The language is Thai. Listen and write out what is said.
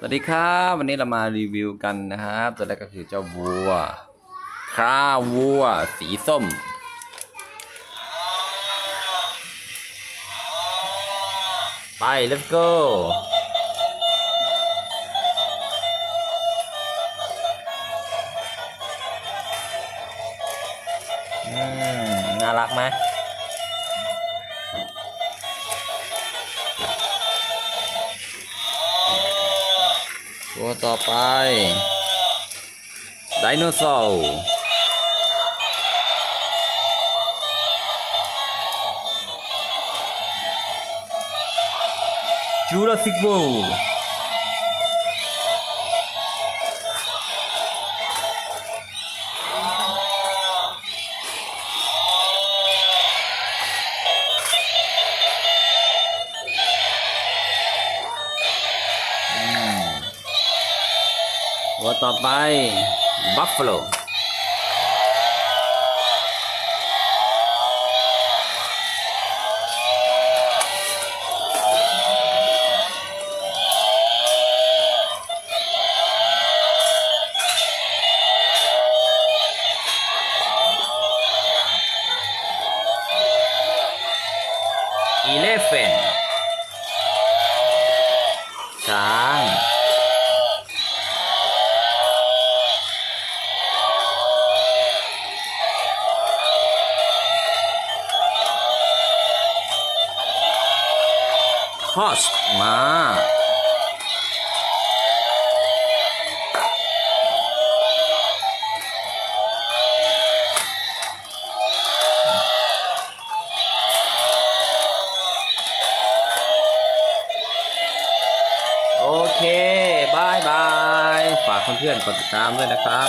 สวัสดีครับวันนี้เรามารีวิวกันนะครับตัวแรกก็คือเจ้าวัวคราวัว สีส้ม ไป let's go อืมน่ารักไหม ตัวต่อไป ไดโนเสาร์จูราสสิก o ว ตัวต่อไปบัฟฟ a l o อีเลฟเฟนช้าง ฮอสมา โอเคบายบาย ฝากเพื่อนๆกดติดตามด้วยนะครับ